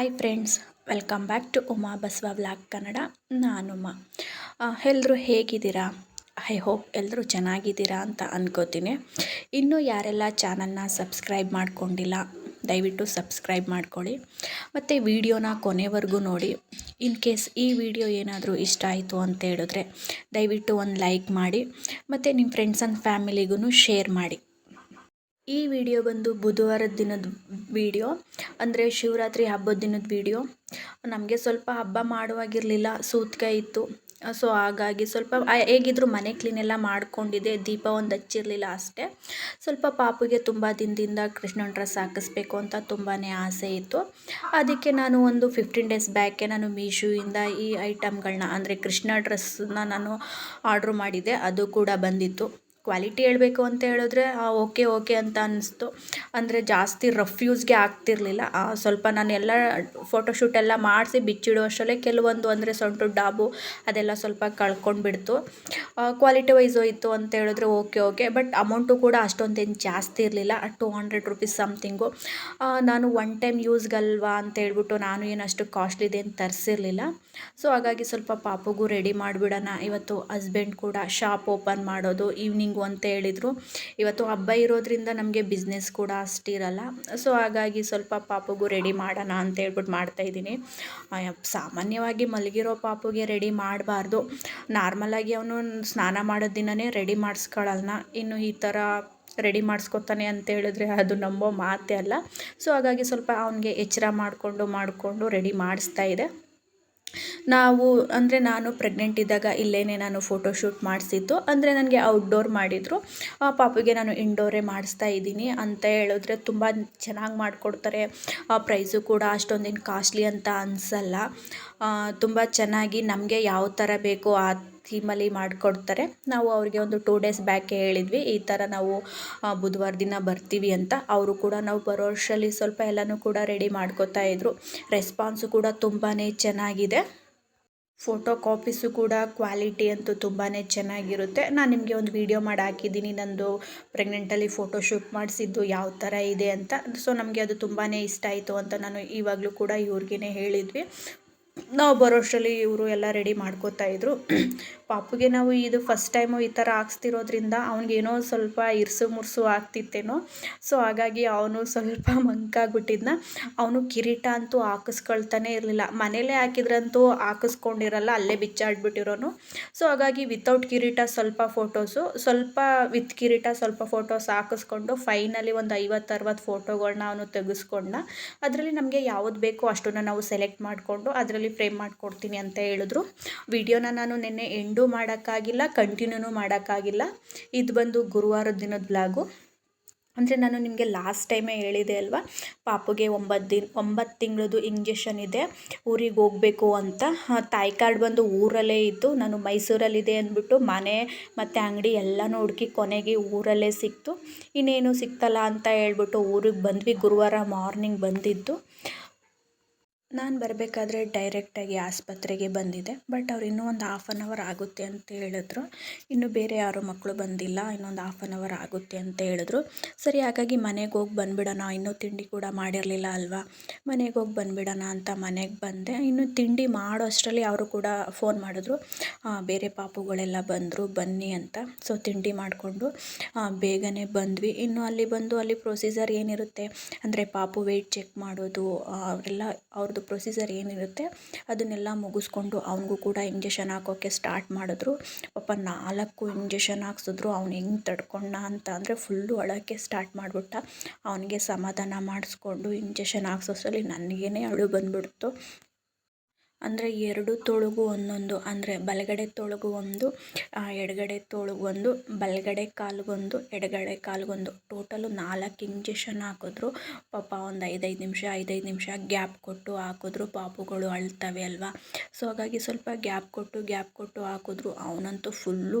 Hi friends welcome back to Uma Basava blog Kannada ನಾನು ಉಮಾ. ಎಲ್ಲರೂ ಹೇಗಿದ್ದೀರಾ? ಐ ಹೋಪ್ ಎಲ್ಲರೂ ಚೆನ್ನಾಗಿದ್ದೀರಾ ಅಂತ ಅಂದ್ಕೋತೀನಿ ಇನ್ನೂ ಯಾರೆಲ್ಲ ಚಾನಲ್ನ ಸಬ್ಸ್ಕ್ರೈಬ್ ಮಾಡ್ಕೊಂಡಿಲ್ಲ, ದಯವಿಟ್ಟು ಸಬ್ಸ್ಕ್ರೈಬ್ ಮಾಡ್ಕೊಳ್ಳಿ. ಮತ್ತು ವಿಡಿಯೋನ ಕೊನೆವರೆಗೂ ನೋಡಿ. ಇನ್ ಕೇಸ್ ಈ ವಿಡಿಯೋ ಏನಾದರೂ ಇಷ್ಟ ಆಯಿತು ಅಂತ ಹೇಳಿದ್ರೆ, ದಯವಿಟ್ಟು ಒಂದು ಲೈಕ್ ಮಾಡಿ. ಮತ್ತು ನಿಮ್ಮ ಫ್ರೆಂಡ್ಸ್ ಆ್ಯಂಡ್ ಫ್ಯಾಮಿಲಿಗೂ ಶೇರ್ ಮಾಡಿ. ಈ ವಿಡಿಯೋ ಬಂದು ಬುಧವಾರದ ದಿನದ ವಿಡಿಯೋ, ಅಂದರೆ ಶಿವರಾತ್ರಿ ಹಬ್ಬದ ದಿನದ ವಿಡಿಯೋ. ನಮಗೆ ಸ್ವಲ್ಪ ಹಬ್ಬ ಮಾಡುವಾಗಿರಲಿಲ್ಲ ಸೂತ್ಕ ಇತ್ತು. ಸೊ ಹಾಗಾಗಿ ಸ್ವಲ್ಪ ಹೇಗಿದ್ರು ಮನೆ ಕ್ಲೀನೆಲ್ಲ ಮಾಡ್ಕೊಂಡಿದ್ದೆ, ದೀಪ ಒಂದು ಹಚ್ಚಿರಲಿಲ್ಲ ಅಷ್ಟೇ. ಸ್ವಲ್ಪ ಪಾಪುಗೆ ತುಂಬ ದಿನದಿಂದ ಕೃಷ್ಣನ ಡ್ರೆಸ್ ಹಾಕಿಸ್ಬೇಕು ಅಂತ ತುಂಬಾ ಆಸೆ ಇತ್ತು. ಅದಕ್ಕೆ ನಾನು ಒಂದು ಫಿಫ್ಟೀನ್ ಡೇಸ್ ಬ್ಯಾಕೆ ನಾನು ಮೀಶೋಯಿಂದ ಈ ಐಟಮ್ಗಳನ್ನ ಅಂದರೆ ಕೃಷ್ಣ ಡ್ರೆಸ್ಸನ್ನ ನಾನು ಆರ್ಡ್ರ್ ಮಾಡಿದ್ದೆ, ಅದು ಕೂಡ ಬಂದಿತ್ತು. ಕ್ವಾಲಿಟಿ ಹೇಳಬೇಕು ಅಂತ ಹೇಳಿದ್ರೆ ಓಕೆ ಓಕೆ ಅಂತ ಅನ್ನಿಸ್ತು. ಅಂದರೆ ಜಾಸ್ತಿ ರಫ್ ಯೂಸ್ಗೆ ಆಗ್ತಿರಲಿಲ್ಲ ಸ್ವಲ್ಪ ನಾನು ಎಲ್ಲ ಫೋಟೋಶೂಟ್ ಎಲ್ಲ ಮಾಡಿಸಿ ಬಿಚ್ಚಿಡೋ ಅಷ್ಟರಲ್ಲೇ ಕೆಲವೊಂದು ಅಂದರೆ ಸೊಂಟು ಡಾಬು ಅದೆಲ್ಲ ಸ್ವಲ್ಪ ಕಳ್ಕೊಂಡು ಬಿಡ್ತು. ಕ್ವಾಲಿಟಿ ವೈಸ್ ಹೋಯಿತು ಅಂತ ಹೇಳಿದ್ರೆ ಓಕೆ ಓಕೆ ಬಟ್ ಅಮೌಂಟು ಕೂಡ ಅಷ್ಟೊಂದೇನು ಜಾಸ್ತಿ ಇರಲಿಲ್ಲ. ಟು ಹಂಡ್ರೆಡ್ ರುಪೀಸ್ ಸಮ್ಥಿಂಗು ನಾನು ಒನ್ ಟೈಮ್ ಯೂಸ್ಗಲ್ವಾ ಅಂತ ಹೇಳ್ಬಿಟ್ಟು ನಾನು ಏನು ಅಷ್ಟು ಕಾಸ್ಟ್ಲಿದೇನು ತರಿಸಿರ್ಲಿಲ್ಲ. ಸೊ ಹಾಗಾಗಿ ಸ್ವಲ್ಪ ಪಾಪುಗೂ ರೆಡಿ ಮಾಡಿಬಿಡೋಣ. ಇವತ್ತು ಹಸ್ಬೆಂಡ್ ಕೂಡ ಶಾಪ್ ಓಪನ್ ಮಾಡೋದು ಈವ್ನಿಂಗ್ ಅಂತ ಹೇಳಿದರು. ಇವತ್ತು ಹಬ್ಬ ಇರೋದ್ರಿಂದ ನಮಗೆ ಬಿಸ್ನೆಸ್ ಕೂಡ ಅಷ್ಟಿರಲ್ಲ. ಸೊ ಹಾಗಾಗಿ ಸ್ವಲ್ಪ ಪಾಪುಗೂ ರೆಡಿ ಮಾಡೋಣ ಅಂತ ಹೇಳ್ಬಿಟ್ಟು ಮಾಡ್ತಾಯಿದ್ದೀನಿ ಸಾಮಾನ್ಯವಾಗಿ ಮಲಗಿರೋ ಪಾಪುಗೆ ರೆಡಿ ಮಾಡಬಾರ್ದು. ನಾರ್ಮಲಾಗಿ ಅವನು ಸ್ನಾನ ಮಾಡೋ ದಿನವೇ ರೆಡಿ ಮಾಡಿಸ್ಕೊಳ್ಳಲ್ಲ ಇನ್ನು ಈ ಥರ ರೆಡಿ ಮಾಡಿಸ್ಕೊತಾನೆ ಅಂತ ಹೇಳಿದ್ರೆ ಅದು ನಂಬೋ ಮಾತೇ ಅಲ್ಲ. ಸೊ ಹಾಗಾಗಿ ಸ್ವಲ್ಪ ಅವನಿಗೆ ಎಚ್ಚರ ಮಾಡಿಕೊಂಡು ಮಾಡಿಕೊಂಡು ರೆಡಿ ಮಾಡಿಸ್ತಾ ಇದೆ. ನಾವು, ಅಂದರೆ ನಾನು ಪ್ರೆಗ್ನೆಂಟ್ ಇದ್ದಾಗ ಇಲ್ಲೇ ನಾನು ಫೋಟೋಶೂಟ್ ಮಾಡಿಸಿದ್ದು. ಅಂದರೆ ನನಗೆ ಔಟ್ಡೋರ್ ಮಾಡಿದರು. ಪಾಪಿಗೆ ನಾನು ಇಂಡೋರೇ ಮಾಡಿಸ್ತಾ ಇದ್ದೀನಿ ಅಂತ ಹೇಳಿದ್ರೆ ತುಂಬ ಚೆನ್ನಾಗಿ ಮಾಡಿಕೊಡ್ತಾರೆ. ಪ್ರೈಸು ಕೂಡ ಅಷ್ಟೊಂದೇನು ಕಾಸ್ಟ್ಲಿ ಅಂತ ಅನಿಸಲ್ಲ. ತುಂಬ ಚೆನ್ನಾಗಿ ನಮಗೆ ಯಾವ ಥರ ಬೇಕೋ ಆ ಥೀಮಲ್ಲಿ ಮಾಡಿಕೊಡ್ತಾರೆ. ನಾವು ಅವರಿಗೆ ಒಂದು ಟೂ ಡೇಸ್ ಬ್ಯಾಕೆ ಹೇಳಿದ್ವಿ, ಈ ಥರ ನಾವು ಬುಧವಾರ ದಿನ ಬರ್ತೀವಿ ಅಂತ. ಅವರು ಕೂಡ ನಾವು ಬರೋ ವರ್ಷಲ್ಲಿ ಸ್ವಲ್ಪ ಎಲ್ಲನೂ ಕೂಡ ರೆಡಿ ಮಾಡ್ಕೋತಾ ಇದ್ರು. ರೆಸ್ಪಾನ್ಸು ಕೂಡ ತುಂಬಾ ಚೆನ್ನಾಗಿದೆ. ಫೋಟೋ ಕಾಪೀಸು ಕೂಡ ಕ್ವಾಲಿಟಿ ಅಂತೂ ತುಂಬಾ ಚೆನ್ನಾಗಿರುತ್ತೆ. ನಾನು ನಿಮಗೆ ಒಂದು ವೀಡಿಯೋ ಮಾಡಿ ಹಾಕಿದ್ದೀನಿ. ನಂದು ಪ್ರೆಗ್ನೆಂಟಲ್ಲಿ ಫೋಟೋ ಶೂಟ್ ಮಾಡಿಸಿದ್ದು ಯಾವ ಥರ ಇದೆ ಅಂತ. ಸೊ ನಮಗೆ ಅದು ತುಂಬಾ ಇಷ್ಟ ಆಯಿತು ಅಂತ ನಾನು ಇವಾಗಲೂ ಕೂಡ ಇವ್ರಿಗೇ ಹೇಳಿದ್ವಿ. ನಾವು ಬರೋಷ್ಟರಲ್ಲಿ ಇವರು ಎಲ್ಲ ರೆಡಿ ಮಾಡ್ಕೋತಾ ಇದ್ರು. ಪಾಪುಗೆ ನಾವು ಇದು ಫಸ್ಟ್ ಟೈಮು ಈ ಥರ ಹಾಕ್ಸ್ತಿರೋದ್ರಿಂದ ಅವ್ನಿಗೇನೋ ಸ್ವಲ್ಪ ಇರ್ಸು ಮುರ್ಸು ಆಗ್ತಿತ್ತೇನೋ. ಸೊ ಹಾಗಾಗಿ ಅವನು ಸ್ವಲ್ಪ ಮಂಕಾಗ್ಬಿಟ್ಟಿದ್ನ. ಅವನು ಕಿರೀಟ ಅಂತೂ ಹಾಕಿಸ್ಕೊಳ್ತಾನೆ ಇರಲಿಲ್ಲ. ಮನೇಲೇ ಹಾಕಿದ್ರಂತೂ ಹಾಕಿಸ್ಕೊಂಡಿರಲ್ಲ, ಅಲ್ಲೇ ಬಿಚ್ಚಾಡ್ಬಿಟ್ಟಿರೋನು. ಸೊ ಹಾಗಾಗಿ ವಿತೌಟ್ ಕಿರೀಟ ಸ್ವಲ್ಪ ಫೋಟೋಸು ಸ್ವಲ್ಪ ವಿತ್ ಕಿರೀಟ ಸ್ವಲ್ಪ ಫೋಟೋಸ್ ಹಾಕಿಸ್ಕೊಂಡು ಫೈನಲಿ ಒಂದು ಐವತ್ತು, ಅರವತ್ತು ಫೋಟೋಗಳನ್ನ ಅವನು ತೆಗೆಸ್ಕೊಂಡ ಅದರಲ್ಲಿ ನಮಗೆ ಯಾವ್ದು ಬೇಕೋ ಅಷ್ಟನ್ನು ನಾವು ಸೆಲೆಕ್ಟ್ ಮಾಡಿಕೊಂಡು, ಅದರಲ್ಲಿ ಫ್ರೇಮ್ ಮಾಡಿಕೊಡ್ತೀನಿ ಅಂತ ಹೇಳಿದ್ರು. ವಿಡಿಯೋನ ನಾನು ನಿನ್ನೆ ಎಂಡು ಎಂಡೂ ಮಾಡೋಕ್ಕಾಗಿಲ್ಲ, ಕಂಟಿನ್ಯೂನು ಮಾಡೋಕ್ಕಾಗಿಲ್ಲ. ಇದು ಬಂದು ಗುರುವಾರದ ದಿನದ ಬ್ಲಾಗು ಅಂದರೆ ನಾನು ನಿಮಗೆ ಲಾಸ್ಟ್ ಟೈಮೇ ಹೇಳಿದೆ ಅಲ್ವಾ, ಪಾಪುಗೆ ಒಂಬತ್ತು ದಿನ ಒಂಬತ್ತು ತಿಂಗಳದು ಇಂಜೆಕ್ಷನ್ ಇದೆ, ಊರಿಗೆ ಹೋಗಬೇಕು ಅಂತ. ತಾಯಿ ಕಾರ್ಡ್ ಬಂದು ಊರಲ್ಲೇ ಇತ್ತು ನಾನು ಮೈಸೂರಲ್ಲಿದೆ ಅಂದ್ಬಿಟ್ಟು ಮನೆ ಮತ್ತು ಅಂಗಡಿ ಎಲ್ಲನೂ ಹುಡುಕಿ ಕೊನೆಗೆ ಊರಲ್ಲೇ ಸಿಕ್ತು. ಇನ್ನೇನು ಸಿಕ್ತಲ್ಲ ಅಂತ ಹೇಳ್ಬಿಟ್ಟು ಊರಿಗೆ ಬಂದ್ವಿ. ಗುರುವಾರ ಮಾರ್ನಿಂಗ್ ಬಂದಿದ್ದು. ನಾನು ಬರಬೇಕಾದ್ರೆ ಡೈರೆಕ್ಟಾಗಿ ಆಸ್ಪತ್ರೆಗೆ ಬಂದಿದೆ ಬಟ್ ಅವ್ರು ಇನ್ನೂ ಒಂದು ಹಾಫ್ ಆನ್ ಅವರ್ ಆಗುತ್ತೆ ಅಂತ ಹೇಳಿದ್ರು. ಇನ್ನು ಬೇರೆ ಯಾರೂ ಮಕ್ಕಳು ಬಂದಿಲ್ಲ, ಇನ್ನೊಂದು ಹಾಫ್ ಆನ್ ಅವರ್ ಆಗುತ್ತೆ ಅಂತ ಹೇಳಿದ್ರು. ಸರಿ, ಹಾಗಾಗಿ ಮನೆಗೆ ಹೋಗಿ ಬಂದುಬಿಡೋಣ, ಇನ್ನೂ ತಿಂಡಿ ಕೂಡ ಮಾಡಿರಲಿಲ್ಲ ಅಲ್ವಾ? ಮನೆಗೆ ಹೋಗಿ ಬಂದುಬಿಡೋಣ ಅಂತ ಮನೆಗೆ ಬಂದೆ. ಇನ್ನು ತಿಂಡಿ ಮಾಡೋ ಅಷ್ಟರಲ್ಲಿ ಅವರು ಕೂಡ ಫೋನ್ ಮಾಡಿದ್ರು. ಬೇರೆ ಪಾಪುಗಳೆಲ್ಲ ಬಂದರು, ಬನ್ನಿ ಅಂತ. ಸೊ ತಿಂಡಿ ಮಾಡಿಕೊಂಡು ಬೇಗನೆ ಬಂದ್ವಿ. ಇನ್ನು ಅಲ್ಲಿ ಬಂದು ಅಲ್ಲಿ ಪ್ರೊಸೀಜರ್ ಏನಿರುತ್ತೆ? ಅಂದರೆ ಪಾಪು ವೆಯ್ಟ್ ಚೆಕ್ ಮಾಡೋದು ಅವರೆಲ್ಲ ಅವ್ರದ್ದು ಪ್ರೊಸೀಜರ್ ಏನಿರುತ್ತೆ, ಅದನ್ನೆಲ್ಲ ಮುಗಿಸ್ಕೊಂಡು ಅವನಿಗೂ ಕೂಡ ಇಂಜೆಕ್ಷನ್ ಹಾಕೋಕ್ಕೆ ಸ್ಟಾರ್ಟ್ ಮಾಡಿದ್ರು. ಪಾಪ ನಾಲ್ಕು ಇಂಜೆಕ್ಷನ್ ಹಾಕ್ಸಿದ್ರು, ಅವ್ನು ಹೆಂಗೆ ತಡ್ಕೊಂಡ ಅಂತ ಅಂದರೆ ಫುಲ್ಲು ಅಳೋಕ್ಕೆ ಸ್ಟಾರ್ಟ್ ಮಾಡಿಬಿಟ್ಟ. ಅವನಿಗೆ ಸಮಾಧಾನ ಮಾಡಿಸ್ಕೊಂಡು ಇಂಜೆಕ್ಷನ್ ಹಾಕ್ಸೋಷ್ಟರಲ್ಲಿ ನನಗೇ ಅಳು ಬಂದ್ಬಿಡ್ತು. ಅಂದರೆ ಎರಡು ತೋಳಿಗೂ ಒಂದೊಂದು, ಅಂದರೆ ಬಲಗಡೆ ತೋಳಿಗೂ ಒಂದು ಎಡಗಡೆ ತೋಳಿಗೆ ಒಂದು, ಬಲಗಡೆ ಕಾಲಿಗೊಂದು, ಎಡಗಡೆ ಕಾಲಿಗೊಂದು. ಟೋಟಲು ನಾಲ್ಕು ಇಂಜೆಕ್ಷನ್ ಹಾಕಿದ್ರು. ಪಾಪ ಒಂದು ಐದೈದು ನಿಮಿಷ ಐದೈದು ನಿಮಿಷ ಗ್ಯಾಪ್ ಕೊಟ್ಟು ಹಾಕಿದ್ರು. ಪಾಪುಗಳು ಅಳ್ತವೆ ಅಲ್ವಾ? ಸೊ ಹಾಗಾಗಿ ಸ್ವಲ್ಪ ಗ್ಯಾಪ್ ಕೊಟ್ಟು ಗ್ಯಾಪ್ ಕೊಟ್ಟು ಹಾಕಿದ್ರು. ಅವನಂತೂ ಫುಲ್ಲು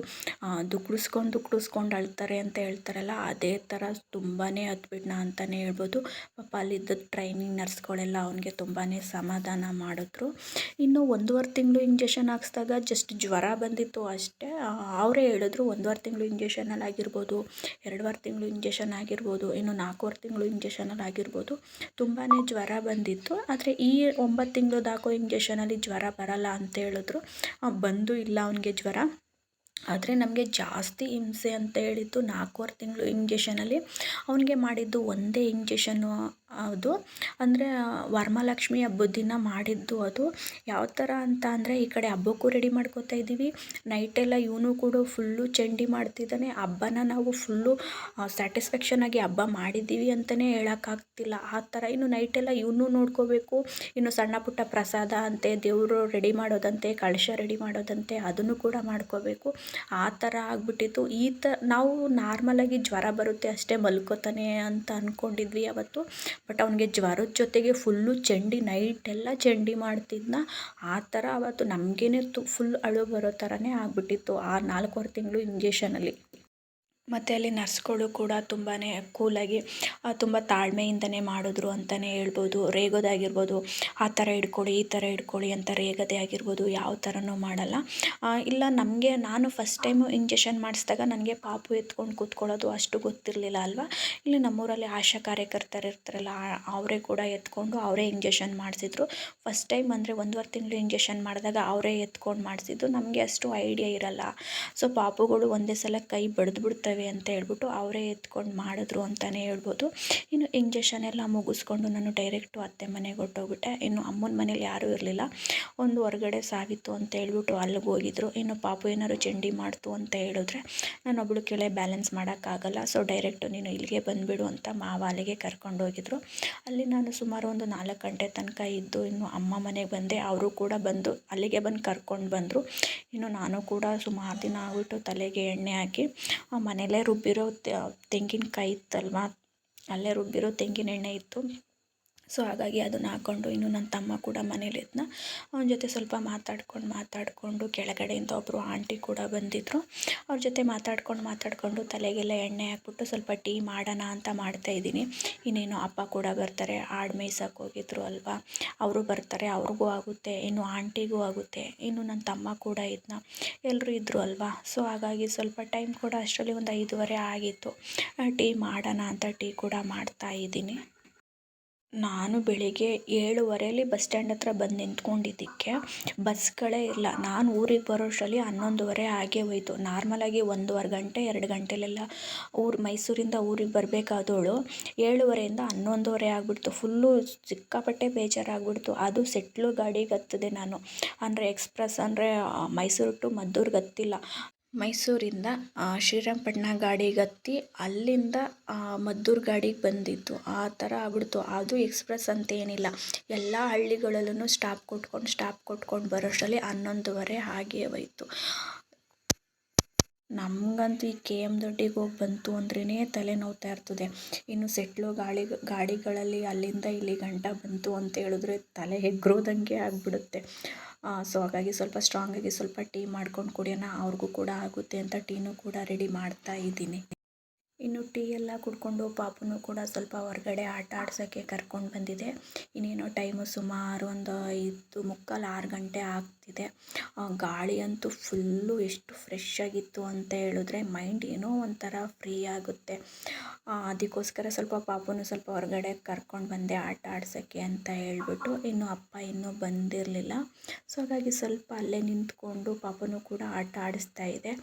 ದುಕ್ಳಿಸ್ಕೊಂಡು ದುಕ್ಳಿಸ್ಕೊಂಡು ಅಳ್ತಾರೆ ಅಂತ ಹೇಳ್ತಾರಲ್ಲ, ಅದೇ ಥರ ತುಂಬಾ ಹತ್ಬಿಟ್ನ ಅಂತಲೇ ಹೇಳ್ಬೋದು. ಪಾಪ ಅಲ್ಲಿದ್ದ ಟ್ರೈನಿಂಗ್ ನರ್ಸ್ಗಳೆಲ್ಲ ಅವನಿಗೆ ತುಂಬಾ ಸಮಾಧಾನ ಮಾಡಿದ್ರು. ಇನ್ನು ಒಂದೂವರೆ ತಿಂಗಳು ಇಂಜೆಕ್ಷನ್ ಹಾಕ್ಸ್ದಾಗ ಜಸ್ಟ್ ಜ್ವರ ಬಂದಿತ್ತು ಅಷ್ಟೇ. ಅವರೇ ಹೇಳಿದ್ರು ಒಂದೂವರೆ ತಿಂಗಳು ಇಂಜೆಕ್ಷನಲ್ಲಿ ಆಗಿರ್ಬೋದು, ಎರಡುವರೆ ತಿಂಗಳು ಇಂಜೆಕ್ಷನ್ ಆಗಿರ್ಬೋದು, ಇನ್ನು ನಾಲ್ಕುವರೆ ತಿಂಗಳು ಇಂಜೆಕ್ಷನಲ್ಲಿ ಆಗಿರ್ಬೋದು. ತುಂಬಾ ಜ್ವರ ಬಂದಿತ್ತು. ಆದರೆ ಈ ಒಂಬತ್ತು ತಿಂಗ್ಳದ್ದು ಇಂಜೆಕ್ಷನಲ್ಲಿ ಜ್ವರ ಬರಲ್ಲ ಅಂತ ಹೇಳಿದ್ರು. ಬಂದು ಇಲ್ಲ ಅವನಿಗೆ ಜ್ವರ. ಆದರೆ ನಮಗೆ ಜಾಸ್ತಿ ಹಿಂಸೆ ಅಂತ ಹೇಳಿದ್ದು ನಾಲ್ಕೂವರೆ ತಿಂಗಳು ಇಂಜೆಕ್ಷನಲ್ಲಿ ಅವನಿಗೆ ಮಾಡಿದ್ದು ಒಂದೇ ಇಂಜೆಷನ್ನು ಅದು ಅಂದರೆ ವರಮಹಾಲಕ್ಷ್ಮಿ ಹಬ್ಬದ ದಿನ ಮಾಡಿದ್ದು ಅದು ಯಾವ ಥರ ಅಂತ ಅಂದರೆ, ಈ ಕಡೆ ಹಬ್ಬಕ್ಕೂ ರೆಡಿ ಮಾಡ್ಕೋತಾ ಇದ್ದೀವಿ. ನೈಟೆಲ್ಲ ಇವನು ಕೂಡ ಫುಲ್ಲು ಚಂಡಿ ಮಾಡ್ತಿದ್ದಾನೆ. ಹಬ್ಬನ ನಾವು ಫುಲ್ಲು ಸ್ಯಾಟಿಸ್ಫ್ಯಾಕ್ಷನ್ ಆಗಿ ಹಬ್ಬ ಮಾಡಿದ್ದೀವಿ ಅಂತಲೇ ಹೇಳೋಕ್ಕಾಗ್ತಿಲ್ಲ. ಆ ಥರ ಇನ್ನು ನೈಟೆಲ್ಲ ಇವನು ನೋಡ್ಕೋಬೇಕು. ಇನ್ನು ಸಣ್ಣ ಪುಟ್ಟ ಪ್ರಸಾದ ಅಂತೆ, ದೇವರು ರೆಡಿ ಮಾಡೋದಂತೆ, ಕಳಶ ರೆಡಿ ಮಾಡೋದಂತೆ ಅದನ್ನು ಕೂಡ ಮಾಡ್ಕೋಬೇಕು. ಆ ಥರ ಆಗಿಬಿಟ್ಟಿತ್ತು. ಈ ಥರ ನಾವು ನಾರ್ಮಲಾಗಿ ಜ್ವರ ಬರುತ್ತೆ ಅಷ್ಟೇ ಮಲ್ಕೋತಾನೆ ಅಂತ ಅಂದ್ಕೊಂಡಿದ್ವಿ ಅವತ್ತು ಬಟ್ ಅವನಿಗೆ ಜ್ವರದ ಜೊತೆಗೆ ಫುಲ್ಲು ಚಂಡಿ ನೈಟೆಲ್ಲ ಚಂಡಿ ಮಾಡ್ತಿದ್ನ. ಆ ಥರ ಅವತ್ತು ನಮಗೇನೆ ತು ಫುಲ್ ಅಳು ಬರೋ ಥರನೇ ಆಗಿಬಿಟ್ಟಿತ್ತು ಆ ನಾಲ್ಕೂವರೆ ತಿಂಗಳು ಇಂಜೆಷನಲ್ಲಿ ಮತ್ತು ಅಲ್ಲಿ ನರ್ಸ್ಗಳು ಕೂಡ ತುಂಬಾ ಕೂಲಾಗಿ ತುಂಬ ತಾಳ್ಮೆಯಿಂದನೇ ಮಾಡಿದ್ರು ಅಂತಲೇ ಹೇಳ್ಬೋದು. ರೇಗೋದಾಗಿರ್ಬೋದು, ಆ ಥರ ಹಿಡ್ಕೊಳ್ಳಿ ಈ ಥರ ಹಿಡ್ಕೊಳ್ಳಿ ಅಂತ ರೇಗದೆ ಆಗಿರ್ಬೋದು, ಯಾವ ಥರನೂ ಮಾಡಲ್ಲ. ಇಲ್ಲ ನಮಗೆ, ನಾನು ಫಸ್ಟ್ ಟೈಮು ಇಂಜೆಕ್ಷನ್ ಮಾಡಿಸಿದಾಗ ನನಗೆ ಪಾಪು ಎತ್ಕೊಂಡು ಕೂತ್ಕೊಳ್ಳೋದು ಅಷ್ಟು ಗೊತ್ತಿರಲಿಲ್ಲ ಅಲ್ವಾ? ಇಲ್ಲಿ ನಮ್ಮೂರಲ್ಲಿ ಆಶಾ ಕಾರ್ಯಕರ್ತರು ಇರ್ತಾರಲ್ಲ ಅವರೇ ಕೂಡ ಎತ್ಕೊಂಡು ಅವರೇ ಇಂಜೆಕ್ಷನ್ ಮಾಡಿಸಿದ್ರು. ಫಸ್ಟ್ ಟೈಮ್ ಅಂದರೆ ಒಂದುವರೆ ತಿಂಗಳು ಇಂಜೆಕ್ಷನ್ ಮಾಡಿದಾಗ ಅವರೇ ಎತ್ಕೊಂಡು ಮಾಡಿಸಿದ್ದು, ನಮಗೆ ಅಷ್ಟು ಐಡಿಯಾ ಇರಲ್ಲ. ಸೊ ಪಾಪುಗಳು ಒಂದೇ ಸಲ ಕೈ ಬಡ್ದು ಬಿಡ್ತವೆ ಅಂತ ಹೇಳ್ಬಿಟ್ಟು ಅವರೇ ಎತ್ಕೊಂಡು ಮಾಡಿದ್ರು ಅಂತಲೇ ಹೇಳ್ಬೋದು. ಇನ್ನು ಇಂಜೆಕ್ಷನ್ ಎಲ್ಲ ಮುಗಿಸ್ಕೊಂಡು ನಾನು ಡೈರೆಕ್ಟು ಅತ್ತೆ ಮನೆಗೆ ಹೊಟ್ಟೋಗ್ಬಿಟ್ಟೆ ಇನ್ನು ಅಮ್ಮನ ಮನೇಲಿ ಯಾರೂ ಇರಲಿಲ್ಲ. ಒಂದು ಹೊರಗಡೆ ಸಾವಿತ್ತು ಅಂತ ಹೇಳ್ಬಿಟ್ಟು ಅಲ್ಲಿಗೆ ಹೋಗಿದ್ರು. ಇನ್ನು ಪಾಪು ಏನಾದ್ರು ಚಂಡಿ ಮಾಡ್ತು ಅಂತ ಹೇಳಿದ್ರೆ ನಾನು ಒಬ್ಬಳು ಕೆಳೆ ಬ್ಯಾಲೆನ್ಸ್ ಮಾಡೋಕ್ಕಾಗಲ್ಲ. ಸೊ ಡೈರೆಕ್ಟು ನೀನು ಇಲ್ಲಿಗೆ ಬಂದುಬಿಡು ಅಂತ ಮಾವ ಅಲ್ಲಿಗೆ ಕರ್ಕೊಂಡೋಗಿದ್ರು ಅಲ್ಲಿ ನಾನು ಸುಮಾರು ಒಂದು ನಾಲ್ಕು ಗಂಟೆ ತನಕ ಇದ್ದು, ಇನ್ನು ಅಮ್ಮ ಮನೆಗೆ ಬಂದೆ. ಅವರು ಕೂಡ ಬಂದು ಅಲ್ಲಿಗೆ ಬಂದು ಕರ್ಕೊಂಡು ಬಂದರು. ಇನ್ನು ನಾನು ಕೂಡ ಸುಮಾರು ದಿನ ಆಗ್ಬಿಟ್ಟು ತಲೆಗೆ ಎಣ್ಣೆ ಹಾಕಿ ಮನೇಲೇ ರುಬ್ಬಿರೋ ತೆಂಗಿನಕಾಯಿ ಇತ್ತಲ್ವ? ಅಲ್ಲೇ ರುಬ್ಬಿರೋ ತೆಂಗಿನ ಎಣ್ಣೆ ಇತ್ತು. ಸೊ ಹಾಗಾಗಿ ಅದನ್ನು ಹಾಕ್ಕೊಂಡು ಇನ್ನು ನನ್ನ ತಮ್ಮ ಕೂಡ ಮನೇಲಿದ್ನ ಅವನ ಜೊತೆ ಸ್ವಲ್ಪ ಮಾತಾಡ್ಕೊಂಡು ಮಾತಾಡಿಕೊಂಡು ಕೆಳಗಡೆಯಿಂದ ಒಬ್ಬರು ಆಂಟಿ ಕೂಡ ಬಂದಿದ್ದರು ಅವ್ರ ಜೊತೆ ಮಾತಾಡ್ಕೊಂಡು ಮಾತಾಡಿಕೊಂಡು ತಲೆಗೆಲ್ಲ ಎಣ್ಣೆ ಹಾಕ್ಬಿಟ್ಟು ಸ್ವಲ್ಪ ಟೀ ಮಾಡೋಣ ಅಂತ ಮಾಡ್ತಾಯಿದ್ದೀನಿ ಇನ್ನೇನು ಅಪ್ಪ ಕೂಡ ಬರ್ತಾರೆ. ಆಡು ಮೇಯ್ಸಕ್ಕೆ ಹೋಗಿದ್ರು ಅಲ್ವಾ? ಅವರು ಬರ್ತಾರೆ. ಅವ್ರಿಗೂ ಆಗುತ್ತೆ. ಇನ್ನು ಆಂಟಿಗೂ ಆಗುತ್ತೆ. ಇನ್ನು ನನ್ನ ತಮ್ಮ ಕೂಡ ಇದನ್ನ ಎಲ್ಲರೂ ಇದ್ದರು ಅಲ್ವಾ? ಸೊ ಹಾಗಾಗಿ ಸ್ವಲ್ಪ ಟೈಮ್ ಕೂಡ ಅಷ್ಟರಲ್ಲಿ ಒಂದು ಐದುವರೆ ಆಗಿತ್ತು. ಟೀ ಮಾಡೋಣ ಅಂತ ಟೀ ಕೂಡ ಮಾಡ್ತಾ ಇದ್ದೀನಿ. ನಾನು ಬೆಳಿಗ್ಗೆ ಏಳುವರೆಯಲ್ಲಿ ಬಸ್ ಸ್ಟ್ಯಾಂಡ್ ಹತ್ರ ಬಂದು ನಿಂತ್ಕೊಂಡಿದ್ದಕ್ಕೆ ಬಸ್ಗಳೇ ಇಲ್ಲ. ನಾನು ಊರಿಗೆ ಬರೋಷ್ಟರಲ್ಲಿ ಹನ್ನೊಂದುವರೆ ಆಗೇ ಹೋಯ್ತು. ನಾರ್ಮಲಾಗಿ ಒಂದೂವರೆ ಗಂಟೆ, ಎರಡು ಗಂಟೆಲೆಲ್ಲ ಊರು, ಮೈಸೂರಿಂದ ಊರಿಗೆ ಬರಬೇಕಾದವಳು ಏಳುವರೆಯಿಂದ ಹನ್ನೊಂದುವರೆ ಆಗಿಬಿಡ್ತು. ಫುಲ್ಲು ಸಿಕ್ಕಾಪಟ್ಟೆ ಬೇಜಾರಾಗ್ಬಿಡ್ತು. ಅದು ಸೆಟ್ಲು ಗಾಡಿಗೆ ಹತ್ತಿದೆ ನಾನು. ಅಂದರೆ ಎಕ್ಸ್ಪ್ರೆಸ್ ಅಂದರೆ ಮೈಸೂರು ಟು ಮದ್ದೂರ್ಗೆ ಹತ್ತಿಲ್ಲ. ಮೈಸೂರಿಂದ ಶ್ರೀರಂಗಪಟ್ಟಣ ಗಾಡಿಗೆ ಹತ್ತಿ ಅಲ್ಲಿಂದ ಮದ್ದೂರು ಗಾಡಿಗೆ ಬಂದಿದ್ದು. ಆ ಥರ ಆಗ್ಬಿಡ್ತು. ಅದು ಎಕ್ಸ್ಪ್ರೆಸ್ ಅಂತ ಏನಿಲ್ಲ ಎಲ್ಲ ಹಳ್ಳಿಗಳಲ್ಲೂ ಸ್ಟಾಪ್ ಕೊಟ್ಕೊಂಡು ಸ್ಟಾಪ್ ಕೊಟ್ಕೊಂಡು ಬರೋಷ್ಟರಲ್ಲಿ ಹನ್ನೊಂದುವರೆ ಹಾಗೇ ಹೋಯ್ತು. ನಮಗಂತೂ ಈ ಕೆ ಎಂ ದೊಡ್ಡಿಗೆ ಹೋಗಿ ಬಂತು ಅಂದ್ರೇ ತಲೆ ನೋವ್ತಾ ಇರ್ತದೆ. ಇನ್ನು ಸೆಟ್ಲು ಗಾಳಿ, ಗಾಡಿಗಳಲ್ಲಿ ಅಲ್ಲಿಂದ ಇಲ್ಲಿ ಗಂಟ ಬಂತು ಅಂತ ಹೇಳಿದ್ರೆ ತಲೆ ಹೆಗ್ರೋದಂಗೆ ಆಗಿಬಿಡುತ್ತೆ. ಸೊ ಹಾಗಾಗಿ ಸ್ವಲ್ಪ ಸ್ಟ್ರಾಂಗಾಗಿ ಸ್ವಲ್ಪ ಟೀ ಮಾಡ್ಕೊಂಡು ಕುಡಿಯೋಣ, ಅವ್ರಿಗೂ ಕೂಡ ಆಗುತ್ತೆ ಅಂತ ಟೀನೂ ಕೂಡ ರೆಡಿ ಮಾಡ್ತಾ ಇದ್ದೀನಿ. ಇನ್ನು ಟೀ ಎಲ್ಲ ಕುಡ್ಕೊಂಡು ಪಾಪುನು ಕೂಡ ಸ್ವಲ್ಪ ಹೊರ್ಗಡೆ ಆಟ ಆಡ್ಸೋಕ್ಕೆ ಕರ್ಕೊಂಡು ಬಂದಿದೆ. ಇನ್ನೇನೋ ಟೈಮು ಸುಮಾರು ಒಂದು ಐದು ಮುಕ್ಕಾಲು ಆರು ಗಂಟೆ ಆಗ್ತಿದೆ. ಗಾಳಿ ಅಂತೂ ಫುಲ್ಲು ಎಷ್ಟು ಫ್ರೆಶ್ ಆಗಿತ್ತು ಅಂತ ಹೇಳಿದ್ರೆ ಮೈಂಡ್ ಏನೋ ಒಂಥರ ಫ್ರೀ ಆಗುತ್ತೆ. ಅದಕ್ಕೋಸ್ಕರ ಸ್ವಲ್ಪ ಪಾಪುನು ಸ್ವಲ್ಪ ಹೊರಗಡೆ ಕರ್ಕೊಂಡು ಬಂದೆ ಆಟ ಆಡ್ಸೋಕ್ಕೆ ಅಂತ ಹೇಳ್ಬಿಟ್ಟು. ಇನ್ನು ಅಪ್ಪ ಇನ್ನೂ ಬಂದಿರಲಿಲ್ಲ. ಸೊ ಹಾಗಾಗಿ ಸ್ವಲ್ಪ ಅಲ್ಲೇ ನಿಂತ್ಕೊಂಡು ಪಾಪುನು ಕೂಡ ಆಟ ಆಡಿಸ್ತಾ ಇದೆ.